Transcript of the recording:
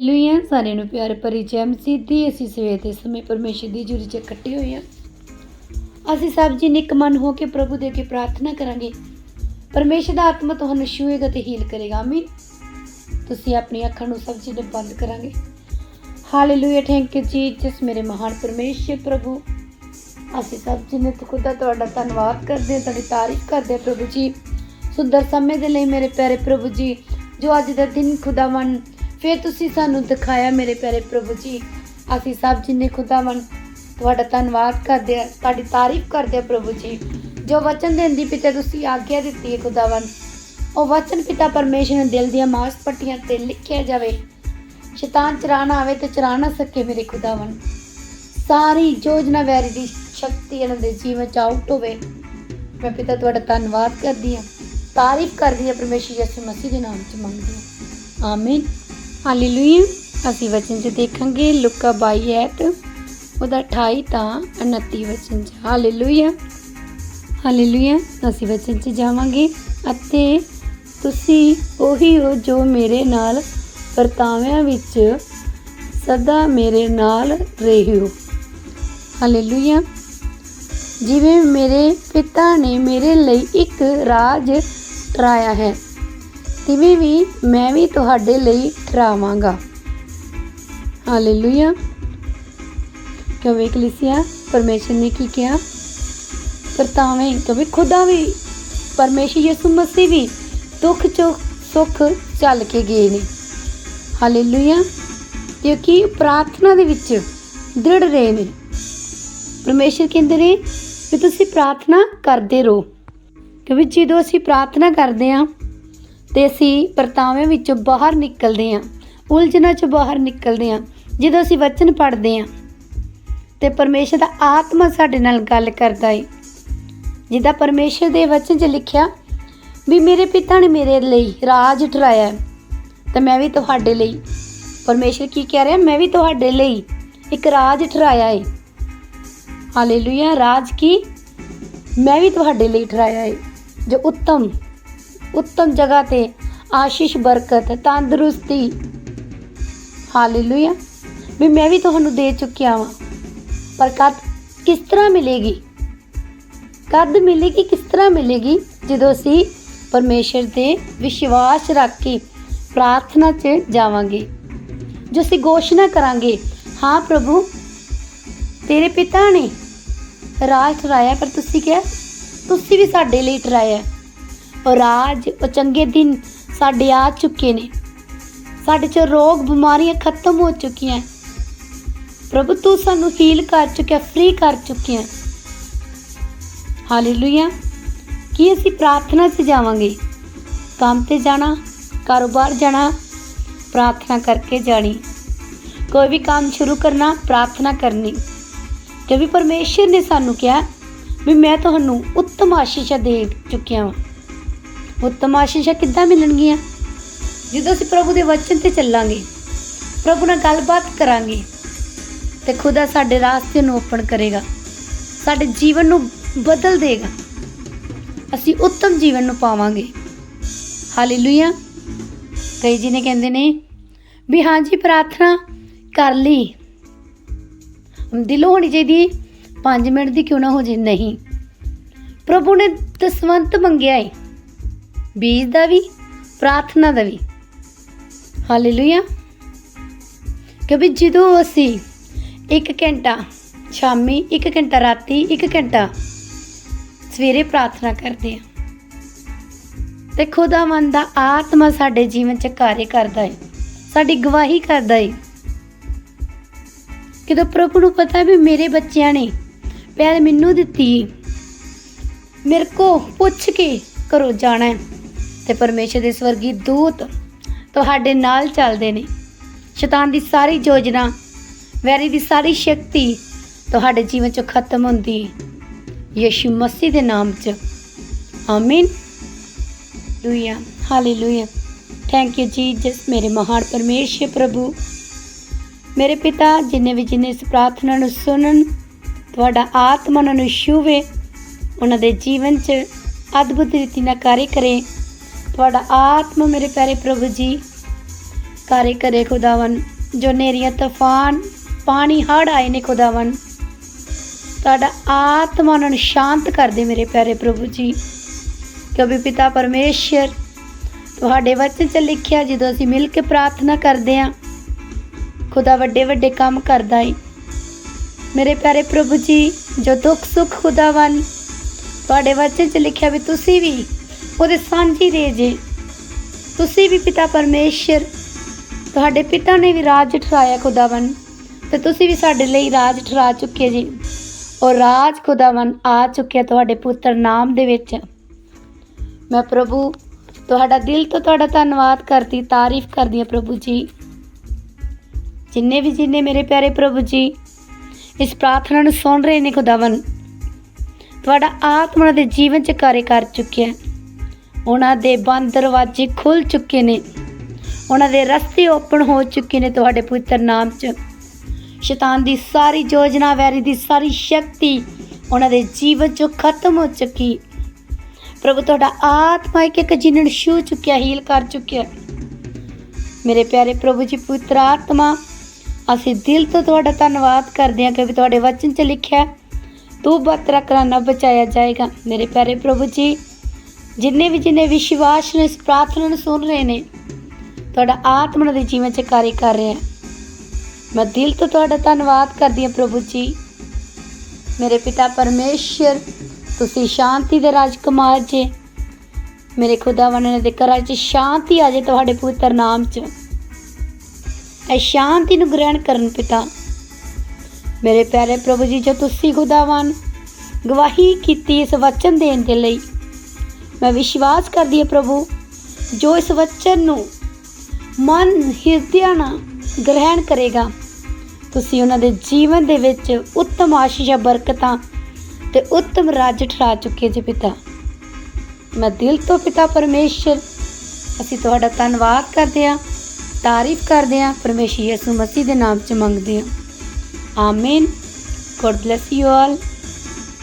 ਲੂਈਆਂ, ਸਾਰਿਆਂ ਨੂੰ ਪਿਆਰ ਭਰੀ ਜੈ ਮਸੀਹ ਅਸੀਂ ਸਵੇਰ ਦੇ ਸਮੇਂ ਪਰਮੇਸ਼ਰ ਦੀ ਜੁਰੀ 'ਚ ਇਕੱਠੇ ਹੋਏ ਹਾਂ। ਅਸੀਂ ਸਭ ਜੀ ਨਿਕ ਮਨ ਹੋ ਕੇ ਪ੍ਰਭੂ ਦੇ ਅੱਗੇ ਪ੍ਰਾਰਥਨਾ ਕਰਾਂਗੇ। ਪਰਮੇਸ਼ਰ ਦਾ ਆਤਮਾ ਤੁਹਾਨੂੰ ਛੂਏਗਾ ਤੇ ਹੀਲ ਕਰੇਗਾ। ਆਮੀਨ। ਤੁਸੀਂ ਆਪਣੀ ਅੱਖਾਂ ਨੂੰ ਸਭ ਜੀ ਦੇ ਬੰਦ ਕਰਾਂਗੇ। ਹਾਲੇਲੂਇਆ ਥੈਂਕ ਯੂ ਜੀਸਸ ਮੇਰੇ ਮਹਾਨ ਪਰਮੇਸ਼ਰ, ਪ੍ਰਭੂ। ਅਸੀਂ ਸਭ ਜੀ ਨੇ ਖੁਦਾ ਤੁਹਾਡਾ ਧੰਨਵਾਦ ਕਰਦੇ ਹਾਂ, ਤੁਹਾਡੀ ਤਾਰੀਫ ਕਰਦੇ ਹਾਂ, ਪ੍ਰਭੂ ਜੀ। ਸੁੰਦਰ ਸਮੇਂ ਦੇ ਲਈ ਮੇਰੇ ਪਿਆਰੇ ਪ੍ਰਭੂ ਜੀ, ਜੋ ਅੱਜ ਦਾ ਦਿਨ ਖੁਦਾਵੰ ਫਿਰ ਤੁਸੀਂ ਸਾਨੂੰ ਦਿਖਾਇਆ ਮੇਰੇ ਪਿਆਰੇ ਪ੍ਰਭੂ ਜੀ। ਅਸੀਂ ਸਭ ਜਿੰਨੇ ਨੇ ਖੁਦਾਵੰ ਤੁਹਾਡਾ ਧੰਨਵਾਦ ਕਰਦੇ ਹਾਂ, ਤੁਹਾਡੀ ਤਾਰੀਫ ਕਰਦੇ ਹਾਂ ਪ੍ਰਭੂ ਜੀ। ਜੋ ਵਚਨ ਦੇਂਦੀ ਪਿਤਾ ਤੁਸੀਂ ਆਗਿਆ ਦਿੱਤੀ ਹੈ ਖੁਦਾਵੰ ਉਹ ਵਚਨ ਪਿਤਾ ਪਰਮੇਸ਼ਰ ਨੇ ਦਿਲ ਦੀਆਂ ਮਾਸ ਪੱਟੀਆਂ ਤੇ ਲਿਖਿਆ ਜਾਵੇ। ਸ਼ੈਤਾਨ ਚਰਾਣਾ ਆਵੇ ਤੇ ਚਰਾ ਨਾ ਸਕੇ ਮੇਰੇ ਖੁਦਾਵੰ ਸਾਰੀ ਯੋਜਨਾ ਵੈਰੀ ਦੀ ਸ਼ਕਤੀ ਇਹਨਾਂ ਦੇ ਜੀਵਨ ਚ ਆਊਟ ਹੋਵੇ। ਮੈਂ ਪਿਤਾ ਤੁਹਾਡਾ ਧੰਨਵਾਦ ਕਰਦੀ ਹਾਂ। ਤਾਰੀਫ ਕਰਦੀ ਹਾਂ ਪਰਮੇਸ਼ਰ ਯਿਸੂ ਮਸੀਹ ਦੇ ਨਾਮ ਚ ਮੰਗਦੀ ਹਾਂ। ਆਮੀਨ। ਹਾਲੇਲੂਇਆ ਅਸੀਂ ਵਚਨ ਚ ਦੇਖਾਂਗੇ, ਲੁਕਾ 22 ਐਤ ਉਹਦਾ 28 ਤਾਂ 29 ਵਚਨ ਚ। ਹਾਲੇਲੂਇਆ ਹਾਲੇਲੂਇਆ ਅਸੀਂ ਵਚਨ ਚ ਜਾਵਾਂਗੇ। ਅਤੇ ਤੁਸੀਂ ਉਹੀ ਹੋ ਜੋ ਮੇਰੇ ਨਾਲ, ਵਰਤਾਵਿਆਂ ਵਿੱਚ ਸਦਾ ਮੇਰੇ ਨਾਲ ਰਹੇ ਹੋ। ਹਾਲੇਲੂਇਆ ਜਿਵੇਂ ਮੇਰੇ ਪਿਤਾ ਨੇ ਮੇਰੇ ਲਈ ਇੱਕ ਰਾਜ ਟਰਾਇਆ ਹੈ ਤਿਵੇਂ ਵੀ ਮੈਂ ਵੀ ਤੁਹਾਡੇ ਲਈ ਟਰਾਵਾਂਗਾ ਹਾਲੇਲੂਇਆ ਕਿਵੇਂ ਕਲੀਸਿਆ, ਪਰਮੇਸ਼ਰ ਨੇ ਕੀ ਕਿਹਾ? ਵਰਤਾਵੇਂ ਕਿਉਂਕਿ ਖੁਦਾ ਵੀ, ਪਰਮੇਸ਼ਰ ਯਿਸੂ ਮਸੀਹ ਵੀ ਦੁੱਖ ਚੋਂ ਸੁੱਖ ਚੱਲ ਕੇ ਗਏ ਨੇ। ਹਾਲੇਲੂਇਆ ਕਿਉਂਕਿ ਪ੍ਰਾਰਥਨਾ ਦੇ ਵਿੱਚ ਦ੍ਰਿੜ ਰਹੇ ਨੇ। ਪਰਮੇਸ਼ਰ ਕਹਿੰਦੇ ਨੇ ਵੀ ਤੁਸੀਂ ਪ੍ਰਾਰਥਨਾ ਕਰਦੇ ਰਹੋ। ਕਿਉਂਕਿ ਜਦੋਂ ਅਸੀਂ ਪ੍ਰਾਰਥਨਾ ਕਰਦੇ ਹਾਂ ਤੇ ਅਸੀਂ ਪਰਤਾਵੇਂ ਵਿੱਚੋਂ ਬਾਹਰ ਨਿਕਲਦੇ ਹਾਂ, ਉਲਝਣਾਂ ਚੋਂ ਬਾਹਰ ਨਿਕਲਦੇ ਹਾਂ, ਜਦੋਂ ਅਸੀਂ ਵਚਨ ਪੜ੍ਹਦੇ ਹਾਂ ਤੇ ਪਰਮੇਸ਼ਰ ਦਾ ਆਤਮਾ ਸਾਡੇ ਨਾਲ ਗੱਲ ਕਰਦਾ ਏ। ਜਿੱਦਾਂ ਪਰਮੇਸ਼ਰ ਦੇ ਵਚਨ 'ਚ ਲਿਖਿਆ ਵੀ ਮੇਰੇ ਪਿਤਾ ਨੇ ਮੇਰੇ ਲਈ ਰਾਜ ਠਰਾਇਆ ਤਾਂ ਮੈਂ ਵੀ ਤੁਹਾਡੇ ਲਈ। ਪਰਮੇਸ਼ਰ ਕੀ ਕਹਿ ਰਿਹਾ? ਮੈਂ ਵੀ ਤੁਹਾਡੇ ਲਈ ਇੱਕ ਰਾਜ ਠਰਾਇਆ ਏ। ਹਾਲੇਲੂਇਆ ਰਾਜ ਕੀ? ਮੈਂ ਵੀ ਤੁਹਾਡੇ ਲਈ ਠਰਾਇਆ ਏ, ਜੋ ਉੱਤਮ ਉੱਤਮ ਜਗ੍ਹਾ ਤੇ ਆਸ਼ੀਸ਼ ਬਰਕਤ ਤੰਦਰੁਸਤੀ ਹਾਲੇਲੂਇਆ ਵੀ ਮੈਂ ਵੀ ਤੁਹਾਨੂੰ ਦੇ ਚੁੱਕਿਆ ਵਾਂ ਪਰ ਕਦ ਕਿਸ ਤਰ੍ਹਾਂ ਮਿਲੇਗੀ ਕਦ ਮਿਲੇਗੀ ਕਿਸ ਤਰ੍ਹਾਂ ਮਿਲੇਗੀ ਜਦੋਂ ਅਸੀਂ ਪਰਮੇਸ਼ਰ ਤੇ ਵਿਸ਼ਵਾਸ ਰੱਖ ਕੇ ਪ੍ਰਾਰਥਨਾ 'ਚ ਜਾਵਾਂਗੇ ਜੋ ਅਸੀਂ ਘੋਸ਼ਣਾ ਕਰਾਂਗੇ ਹਾਂ ਪ੍ਰਭੂ ਤੇਰੇ ਪਿਤਾ ਨੇ ਰਾਜ ਠਰਾਇਆ ਪਰ ਤੁਸੀਂ ਕਿਹਾ ਤੁਸੀਂ ਵੀ ਸਾਡੇ ਲਈ ਠਰਾਇਆ ਔਰ ਰਾਜ, ਉਹ ਚੰਗੇ ਦਿਨ ਸਾਡੇ ਆ ਚੁੱਕੇ ਨੇ। ਸਾਡੇ ਚ ਰੋਗ ਬਿਮਾਰੀਆਂ ਖਤਮ ਹੋ ਚੁੱਕੀਆਂ ਪ੍ਰਭੂ, ਤੂੰ ਸਾਨੂੰ ਹੀਲ ਕਰ ਚੁੱਕਿਆ ਫ੍ਰੀ ਕਰ ਚੁੱਕਿਆ ਹਾਲੇਲੂਇਆ ਕੀ ਅਸੀਂ ਪ੍ਰਾਰਥਨਾ 'ਚ ਜਾਵਾਂਗੇ? ਕੰਮ ਤੇ ਜਾਣਾ, ਕਾਰੋਬਾਰ ਜਾਣਾ, ਪ੍ਰਾਰਥਨਾ ਕਰਕੇ ਜਾਣੀ। ਕੋਈ ਵੀ ਕੰਮ ਸ਼ੁਰੂ ਕਰਨਾ, ਪ੍ਰਾਰਥਨਾ ਕਰਨੀ। ਕਿਉਂਕਿ ਪਰਮੇਸ਼ਰ ਨੇ ਸਾਨੂੰ ਕਿਹਾ ਵੀ ਮੈਂ ਤੁਹਾਨੂੰ ਉੱਤਮ ਆਸ਼ੀਸ਼ਾਂ ਦੇ ਚੁੱਕਿਆ ਹਾਂ ਉੱਤਮ ਆਸ਼ੀਸ਼ਾਂ ਕਿੱਦਾਂ ਮਿਲਣਗੀਆਂ? ਜਦੋਂ ਅਸੀਂ ਪ੍ਰਭੂ ਦੇ ਵਚਨ ਤੇ ਚੱਲਾਂਗੇ, ਪ੍ਰਭੂ ਨਾਲ ਗੱਲਬਾਤ ਕਰਾਂਗੇ, ਤੇ ਖੁਦਾ ਸਾਡੇ ਰਾਸਤੇ ਨੂੰ ਓਪਨ ਕਰੇਗਾ, ਸਾਡੇ ਜੀਵਨ ਨੂੰ ਬਦਲ ਦੇਗਾ। ਅਸੀਂ ਉੱਤਮ ਜੀਵਨ ਨੂੰ ਪਾਵਾਂਗੇ। ਹਾਲੇਲੂਇਆ ਕਈ ਜੀ ਨੇ ਕਹਿੰਦੇ ਨੇ ਵੀ ਹਾਂ ਜੀ, ਪ੍ਰਾਰਥਨਾ ਕਰ ਲਈ। ਦਿਲੋਂ ਹੋਣੀ ਚਾਹੀਦੀ 5 ਮਿੰਟ ਦੀ ਕਿਉਂ ਨਾ ਹੋ ਜੇ? ਨਹੀਂ। ਪ੍ਰਭੂ ਨੇ ਦਸਵੰਤ ਮੰਗਿਆ ਏ। ਬੀਜ ਦਾ ਵੀ, ਪ੍ਰਾਰਥਨਾ ਦਾ ਵੀ। ਹਾਲੇਲੂਇਆ ਕਿਉਂਕਿ ਜਦੋਂ ਅਸੀਂ 1 ਘੰਟਾ ਸ਼ਾਮੀ 1 ਘੰਟਾ ਰਾਤੀ 1 ਘੰਟਾ ਸਵੇਰੇ ਪ੍ਰਾਰਥਨਾ ਕਰਦੇ ਹਾਂ, ਤੇ ਖੁਦਾਵੰਦ ਦਾ ਆਤਮਾ ਸਾਡੇ ਜੀਵਨ 'ਚ ਕਾਰਜ ਕਰਦਾ ਹੈ ਸਾਡੀ ਗਵਾਹੀ ਕਰਦਾ ਹੈ ਕਿਦੋਂ ਪ੍ਰਭੂ ਨੂੰ ਪਤਾ ਵੀ ਮੇਰੇ ਬੱਚਿਆਂ ਨੇ ਪਿਆਰ ਮੈਨੂੰ ਦਿੱਤੀ ਹੈ। ਮੇਰੇ ਕੋ ਪੁੱਛ ਕੇ ਘਰੋਂ ਜਾਣਾ ਹੈ ਤੇ ਪਰਮੇਸ਼ਰ ਦੇ ਸਵਰਗੀ ਦੂਤ ਤੁਹਾਡੇ ਨਾਲ ਚੱਲਦੇ ਨੇ। ਸ਼ੈਤਾਨ ਦੀ ਸਾਰੀ ਯੋਜਨਾ, ਵੈਰੀ ਦੀ ਸਾਰੀ ਸ਼ਕਤੀ ਤੁਹਾਡੇ ਜੀਵਨ 'ਚੋਂ ਖਤਮ ਹੁੰਦੀ ਹੈ। ਯਿਸੂ ਮਸੀਹ ਦੇ ਨਾਮ 'ਚ। ਆਮੀਨ। ਹਾਲੇਲੂਇਆ ਹਾਲੇਲੂਇਆ ਥੈਂਕ ਯੂ ਜੀਸਸ ਮੇਰੇ ਮਹਾਨ ਪਰਮੇਸ਼ਰ ਪ੍ਰਭੂ, ਮੇਰੇ ਪਿਤਾ ਜਿਨੇ ਵੀ ਜਿਨੇ ਇਸ ਪ੍ਰਾਰਥਨਾ ਨੂੰ ਸੁਣਨ, ਤੁਹਾਡਾ ਆਤਮਾ ਉਹਨਾਂ ਨੂੰ ਛੂਵੇ, ਉਹਨਾਂ ਦੇ ਜੀਵਨ 'ਚ ਅਦਭੁਤ ਰੀਤੀ ਨਾਲ ਕਾਰਜ ਕਰੇ। ਤੁਹਾਡਾ ਆਤਮਾ ਮੇਰੇ ਪਿਆਰੇ ਪ੍ਰਭੂ ਜੀ ਕਾਰੇ ਕਰੇ ਖੁਦਾਵੰ ਜੋ ਨੇਰੀਆਂ ਤੂਫਾਨ, ਪਾਣੀ ਹੜ ਆਏ ਨੇ ਖੁਦਾਵੰ ਤੁਹਾਡਾ ਆਤਮਾ ਉਹਨਾਂ ਨੂੰ ਸ਼ਾਂਤ ਕਰ ਦੇ ਮੇਰੇ ਪਿਆਰੇ ਪ੍ਰਭੂ ਜੀ। ਕਿਉਂਕਿ ਪਿਤਾ ਪਰਮੇਸ਼ਰ, ਤੁਹਾਡੇ ਵਚਨ 'ਚ ਲਿਖਿਆ, ਜਦੋਂ ਅਸੀਂ ਮਿਲ ਕੇ ਪ੍ਰਾਰਥਨਾ ਕਰਦੇ ਹਾਂ, ਖੁਦਾ ਵੱਡੇ ਵੱਡੇ ਕੰਮ ਕਰਦਾ ਏ। ਮੇਰੇ ਪਿਆਰੇ ਪ੍ਰਭੂ ਜੀ, ਜੋ ਦੁੱਖ ਸੁੱਖ ਖੁਦਾਵੰ ਤੁਹਾਡੇ ਵਚਨ 'ਚ ਲਿਖਿਆ ਵੀ ਤੁਸੀਂ ਵੀ ਉਹਦੇ ਸਾਂਝੀ ਦੇ ਜੇ। ਤੁਸੀਂ ਵੀ ਪਿਤਾ ਪਰਮੇਸ਼ਰ, ਤੁਹਾਡੇ ਪਿਤਾ ਨੇ ਵੀ ਰਾਜ ਠਰਾਇਆ ਖੁਦਾਵੰ ਤੇ ਤੁਸੀਂ ਵੀ ਸਾਡੇ ਲਈ ਰਾਜ ਠਰਾ ਚੁੱਕੇ ਜੀ। ਔਰ ਰਾਜ ਖੁਦਾਵੰ ਆ ਚੁੱਕਿਆ ਤੁਹਾਡੇ ਪੁੱਤਰ ਨਾਮ ਦੇ ਵਿੱਚ। ਮੈਂ ਪ੍ਰਭੂ, ਤੁਹਾਡਾ ਦਿਲ ਤੋਂ ਤੁਹਾਡਾ ਧੰਨਵਾਦ ਕਰਦੀ, ਤਾਰੀਫ ਕਰਦੀ ਹਾਂ ਪ੍ਰਭੂ ਜੀ। ਜਿੰਨੇ ਵੀ ਜਿੰਨੇ ਮੇਰੇ ਪਿਆਰੇ ਪ੍ਰਭੂ ਜੀ, ਇਸ ਪ੍ਰਾਰਥਨਾ ਨੂੰ ਸੁਣ ਰਹੇ ਨੇ ਖੁਦਾਵੰ ਤੁਹਾਡਾ ਆਤਮਾ ਦੇ ਜੀਵਨ ਚ ਕਾਰੇ ਕਰ ਚੁੱਕਿਆ। ਉਹਨਾਂ ਦੇ ਬੰਦ ਦਰਵਾਜ਼ੇ ਖੁੱਲ ਚੁੱਕੇ ਨੇ। ਉਹਨਾਂ ਦੇ ਰਸਤੇ ਓਪਨ ਹੋ ਚੁੱਕੇ ਨੇ ਤੁਹਾਡੇ ਪਵਿੱਤਰ ਨਾਮ 'ਚ। ਸ਼ੈਤਾਨ ਦੀ ਸਾਰੀ ਯੋਜਨਾ, ਵੈਰੀ ਦੀ ਸਾਰੀ ਸ਼ਕਤੀ ਉਹਨਾਂ ਦੇ ਜੀਵਨ 'ਚੋਂ ਖਤਮ ਹੋ ਚੁੱਕੀ। ਪ੍ਰਭੂ, ਤੁਹਾਡਾ ਆਤਮਾ ਇੱਕ ਇੱਕ ਜਿਨ੍ਹਾਂ ਨੂੰ ਛੂ ਚੁੱਕਿਆ, ਹੀਲ ਕਰ ਚੁੱਕਿਆ। ਮੇਰੇ ਪਿਆਰੇ ਪ੍ਰਭੂ ਜੀ ਪਵਿੱਤਰ ਆਤਮਾ, ਅਸੀਂ ਦਿਲ ਤੋਂ ਤੁਹਾਡਾ ਧੰਨਵਾਦ ਕਰਦੇ ਹਾਂ ਕਿ ਵੀ ਤੁਹਾਡੇ ਵਚਨ 'ਚ ਲਿਖਿਆ ਤੂੰ ਬਤਰਾ ਕਰਾਨਾ ਬਚਾਇਆ ਜਾਏਗਾ। ਮੇਰੇ ਪਿਆਰੇ ਪ੍ਰਭੂ ਜੀ ਜਿੰਨੇ ਵੀ ਜਿੰਨੇ ਵਿਸ਼ਵਾਸ ਨੂੰ, ਇਸ ਪ੍ਰਾਰਥਨਾ ਨੂੰ ਸੁਣ ਰਹੇ ਨੇ, ਤੁਹਾਡਾ ਆਤਮਾ ਦੇ ਜੀਵਨ 'ਚ ਕਾਰਜ ਕਰ ਰਿਹਾ ਹੈ। ਮੈਂ ਦਿਲ ਤੋਂ ਤੁਹਾਡਾ ਧੰਨਵਾਦ ਕਰਦੀ ਹਾਂ ਪ੍ਰਭੂ ਜੀ। ਮੇਰੇ ਪਿਤਾ ਪਰਮੇਸ਼ਰ, ਤੁਸੀਂ ਸ਼ਾਂਤੀ ਦੇ ਰਾਜਕੁਮਾਰ ਜੇ। ਮੇਰੇ ਖੁਦਾਵੰ ਨੇ ਦੇ ਘਰਾਂ 'ਚ ਸ਼ਾਂਤੀ ਆ ਜੇ ਤੁਹਾਡੇ ਪਵਿੱਤਰ ਨਾਮ 'ਚ। ਇਹ ਸ਼ਾਂਤੀ ਨੂੰ ਗ੍ਰਹਿਣ ਕਰਨ ਪਿਤਾ। ਮੇਰੇ ਪਿਆਰੇ ਪ੍ਰਭੂ ਜੀ, ਜੋ ਤੁਸੀਂ ਖੁਦਾਵੰ ਗਵਾਹੀ ਕੀਤੀ ਇਸ ਵਚਨ ਦੇਣ ਦੇ ਲਈ ਮੈਂ ਵਿਸ਼ਵਾਸ ਕਰਦੀ ਹਾਂ ਪ੍ਰਭੂ, ਜੋ ਇਸ ਵਚਨ ਨੂੰ ਮਨ, ਹਿਰਦਿਆਂ ਨਾਲ ਗ੍ਰਹਿਣ ਕਰੇਗਾ। ਤੁਸੀਂ ਉਹਨਾਂ ਦੇ ਜੀਵਨ ਦੇ ਵਿੱਚ ਉੱਤਮ ਆਸ਼ੀਸ਼ਾਂ ਬਰਕਤਾਂ ਤੇ ਉੱਤਮ ਰਾਜ ਠਰਾ ਚੁੱਕੇ ਜੀ ਪਿਤਾ। ਮੈਂ ਦਿਲ ਤੋਂ ਪਿਤਾ ਪਰਮੇਸ਼ਰ, ਅਸੀਂ ਤੁਹਾਡਾ ਧੰਨਵਾਦ ਕਰਦੇ ਹਾਂ, ਤਾਰੀਫ ਕਰਦੇ ਹਾਂ, ਪਰਮੇਸ਼ਰ ਯਿਸੂ ਮਸੀਹ ਦੇ ਨਾਮ 'ਚ ਮੰਗਦੇ ਹਾਂ। ਆਮੀਨ। God bless you all